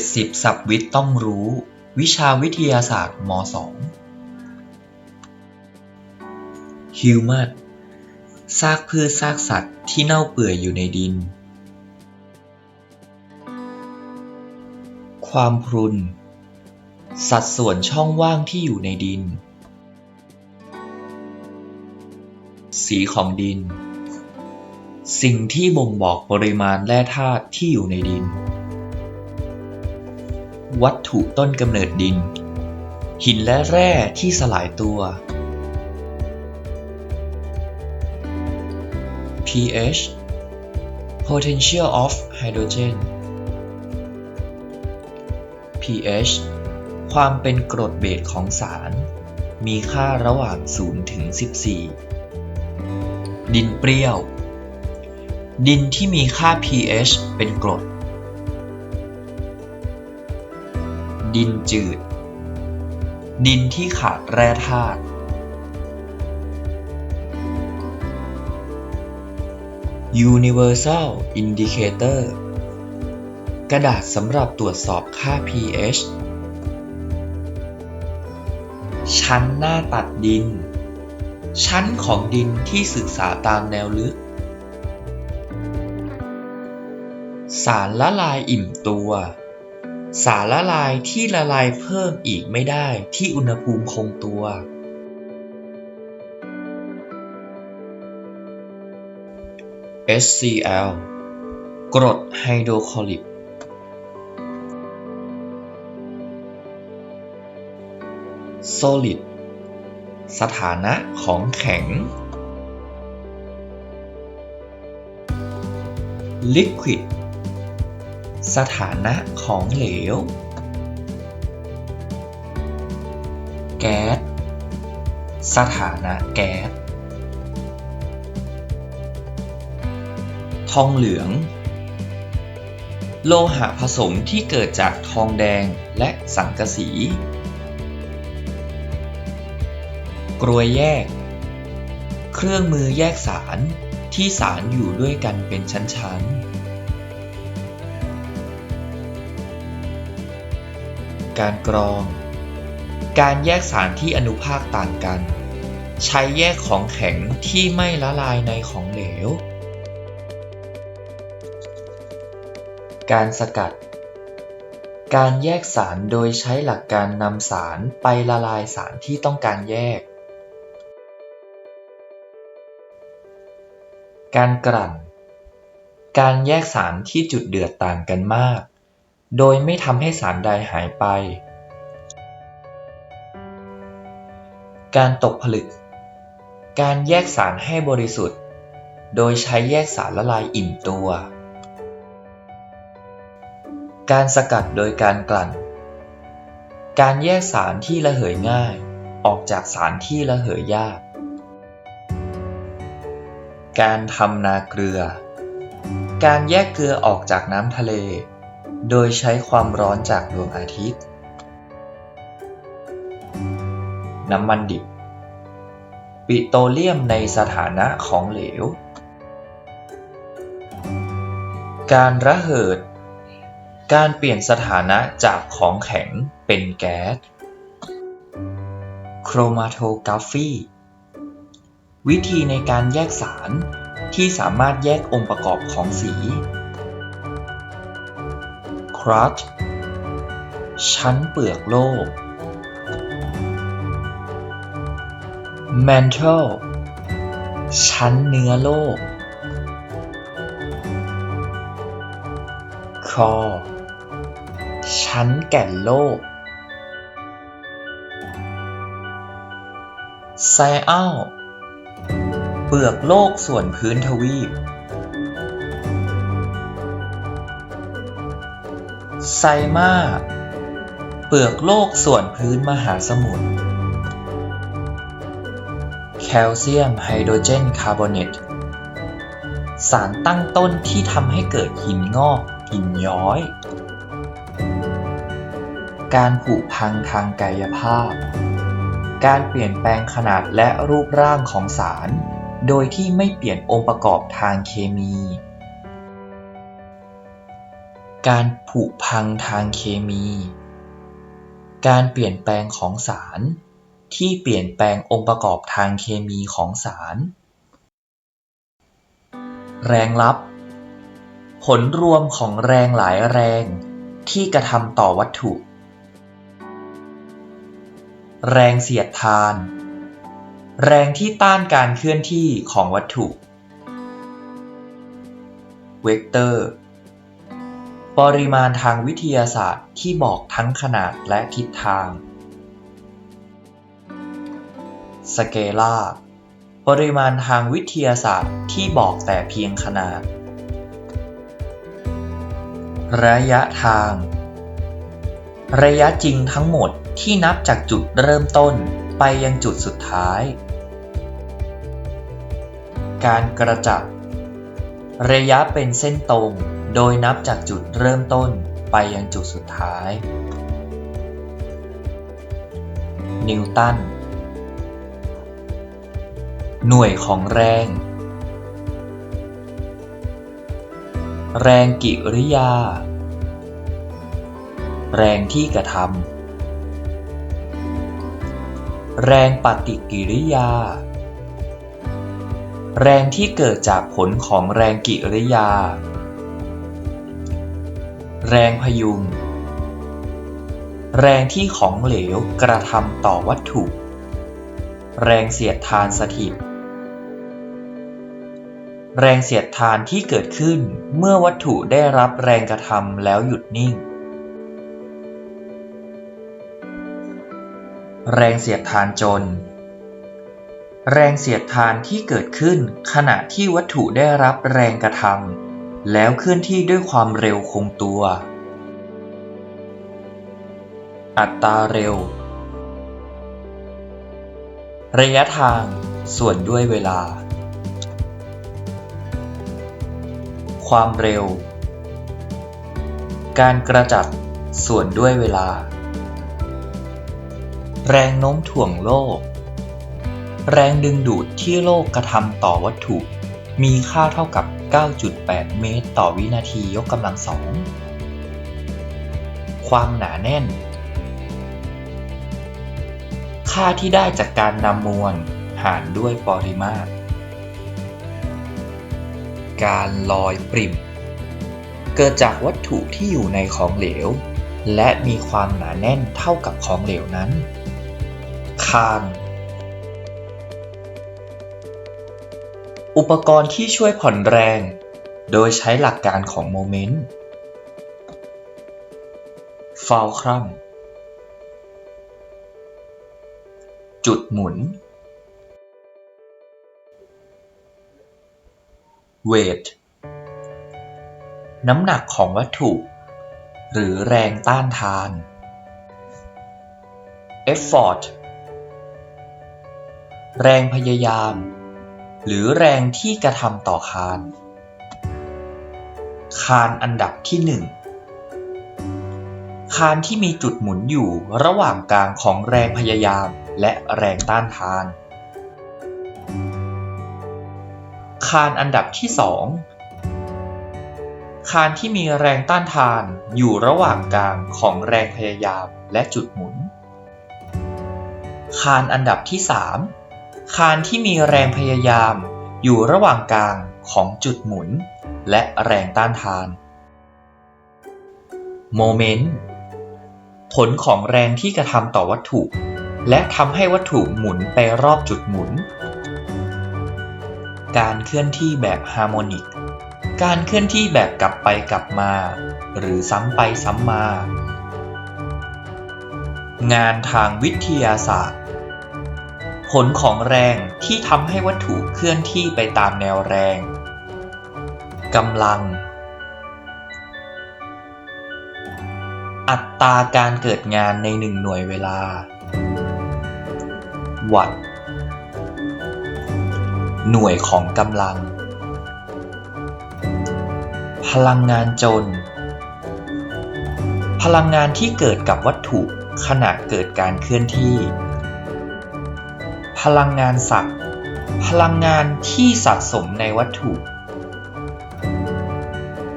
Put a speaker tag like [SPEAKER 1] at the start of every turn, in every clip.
[SPEAKER 1] 70สับวิทย์ต้องรู้ วิชาวิทยาศาสตร์ม .2 ฮิวมัสซากพืชซากสัตว์ที่เน่าเปื่อยอยู่ในดิน ความพรุน สัดส่วนช่องว่างที่อยู่ในดิน สีของดิน สิ่งที่บ่งบอกปริมาณแร่ธาตุที่อยู่ในดิน วัตถุต้นกำเนิดดิน หินและแร่ที่สลายตัว pH potential of hydrogen pH ความเป็นกรดเบสของสาร มีค่าระหว่าง 0 ถึง 14 ดินเปรี้ยว ดินที่มีค่า pH เป็นกรด ดินจืด ดินที่ขาดแร่ธาตุ Universal Indicator กระดาษสำหรับตรวจสอบค่า pH ชั้นหน้าตัดดิน ชั้นของดินที่ศึกษาตามแนวลึก สารละลายอิ่มตัว สารละลายที่ละลายเพิ่มอีกไม่ได้ที่อุณหภูมิคงตัว HCl กรดไฮโดรคลอริก Solid สถานะของแข็ง Liquid สถานะของเหลว แก๊ส สถานะแก๊ส ทองเหลือง โลหะผสมที่เกิดจากทองแดงและสังกะสี กรวยแยก เครื่องมือแยกสารที่สารอยู่ด้วยกันเป็นชั้นๆ การกรอง การแยกสารที่อนุภาคต่างกัน ใช้แยกของแข็งที่ไม่ละลายในของเหลว การสกัด การแยกสารโดยใช้หลักการนำสารไปละลายสารที่ต้องการแยก การกลั่น การแยกสารที่จุดเดือดต่างกันมาก โดยไม่ทำให้สารใดหายไป การตกผลึก การแยกสารให้บริสุทธิ์ โดยใช้แยกสารละลายอิ่มตัว การสกัดโดยการกลั่น การแยกสารที่ระเหยง่าย ออกจากสารที่ระเหยยาก การทำนาเกลือ การแยกเกลือออกจากน้ำทะเล โดยใช้ความร้อนจากดวงอาทิตย์ น้ำมันดิบ ปิโตรเลียมในสถานะของเหลว การระเหิด การเปลี่ยนสถานะจากของแข็งเป็นแก๊ส โครมาโทกราฟีวิธีในการแยกสารที่สามารถแยกองค์ประกอบของสี ครัชชั้นเปลือกโลกแมนเทลชั้นเนื้อโลกคอชั้นแก่นโลก ไซอัลเปลือกโลกส่วนพื้นทวีป ไซมาเปลือกโลกส่วนพื้นมหาสมุทรแคลเซียมไฮโดรเจนคาร์บอเนตสารตั้งต้นที่ทำให้เกิดหินงอกหินย้อย การผุพังทางกายภาพ การเปลี่ยนแปลงขนาดและรูปร่างของสาร โดยที่ไม่เปลี่ยนองค์ประกอบทางเคมี การผุพังทางเคมี การเปลี่ยนแปลงของสาร ที่เปลี่ยนแปลงองค์ประกอบทางเคมีของสาร แรงลับ ผลรวมของแรงหลายแรงที่กระทำต่อวัตถุ แรงเสียดทาน แรงที่ต้านการเคลื่อนที่ของวัตถุ เวกเตอร์ ปริมาณทางวิทยาศาสตร์ที่บอกทั้งขนาดและทิศทาง สเกลาปริมาณทางวิทยาศาสตร์ที่บอกแต่เพียงขนาด ระยะทาง ระยะจริงทั้งหมดที่นับจากจุดเริ่มต้นไปยังจุดสุดท้าย การกระจับ ระยะเป็นเส้นตรง โดยนับจากจุดเริ่มต้นไปยังจุดสุดท้าย นิวตัน หน่วยของแรง แรงกิริยา แรงที่กระทำ แรงปฏิกิริยา แรงที่เกิดจากผลของแรงกิริยา แรงพยุง แรงที่ของเหลวกระทำต่อวัตถุ แรงเสียดทานสถิต แรงเสียดทานที่เกิดขึ้นเมื่อวัตถุได้รับแรงกระทำแล้วหยุดนิ่ง แรงเสียดทานจน แรงเสียดทานที่เกิดขึ้นขณะที่วัตถุได้รับแรงกระทำ แล้วเคลื่อนที่ด้วยความเร็วคงตัว อัตราเร็ว ระยะทางส่วนด้วยเวลา ความเร็ว การกระจัดส่วนด้วยเวลา แรงโน้มถ่วงโลก แรงดึงดูดที่โลกกระทำต่อวัตถุมีค่าเท่ากับ 9.8 เมตรต่อวินาทียกกำลังสอง ความหนาแน่น ค่าที่ได้จากการนำมวลหารด้วยปริมาตร การลอยปริม เกิดจากวัตถุที่อยู่ในของเหลว และมีความหนาแน่นเท่ากับของเหลวนั้น คาน อุปกรณ์ที่ช่วยผ่อนแรง โดยใช้หลักการของโมเมนต์ฟาลครัมจุดหมุน เวท น้ำหนักของวัตถุ หรือแรงต้านทาน effort แรงพยายาม หรือแรงที่กระทำต่อคาน คานอันดับที่หนึ่งคานที่มีจุดหมุนอยู่ระหว่างกลางของแรงพยายามและแรงต้านทาน คานอันดับที่สองคานที่มีแรงต้านทานอยู่ระหว่างกลางของแรงพยายามและจุดหมุน คานอันดับที่สาม คานที่มีแรงพยายามอยู่ระหว่างกลางของจุดหมุน และแรงต้านทาน โมเมนต์ ผลของแรงที่กระทำต่อวัตถุ และทำให้วัตถุหมุนไปรอบจุดหมุน การเคลื่อนที่แบบฮาร์โมนิก การเคลื่อนที่แบบกลับไปกลับมา หรือซ้ำไปซ้ำมา งานทางวิทยาศาสตร์ ผลของแรงที่ทำให้วัตถุเคลื่อนที่ไปตามแนวแรงกำลัง อัตราการเกิดงานในหนึ่งหน่วยเวลา วัตต์หน่วยของกำลัง พลังงานจน พลังงานที่เกิดกับวัตถุขณะเกิดการเคลื่อนที่ พลังงานสักพลังงานที่สะสมในวัตถุ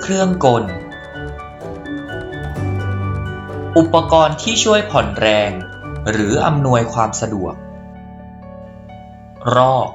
[SPEAKER 1] เครื่องกล อุปกรณ์ที่ช่วยผ่อนแรง หรืออำนวยความสะดวก รอก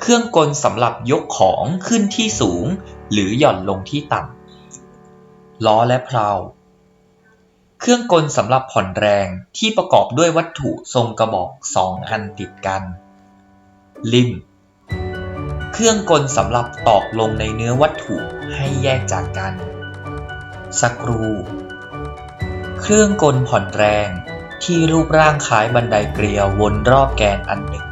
[SPEAKER 1] เครื่องกลสำหรับยกของขึ้นที่สูง หรือหย่อนลงที่ต่ำล้อและเพลา เครื่องกลสำหรับผ่อนแรงที่ประกอบด้วยวัตถุทรงกระบอกสองอันติดกัน ลิมเครื่องกลสำหรับตอกลงในเนื้อวัตถุให้แยกจากกัน สกรู เครื่องกลผ่อนแรงที่รูปร่างคล้ายบันไดเกลียววนรอบแกนอันหนึ่ง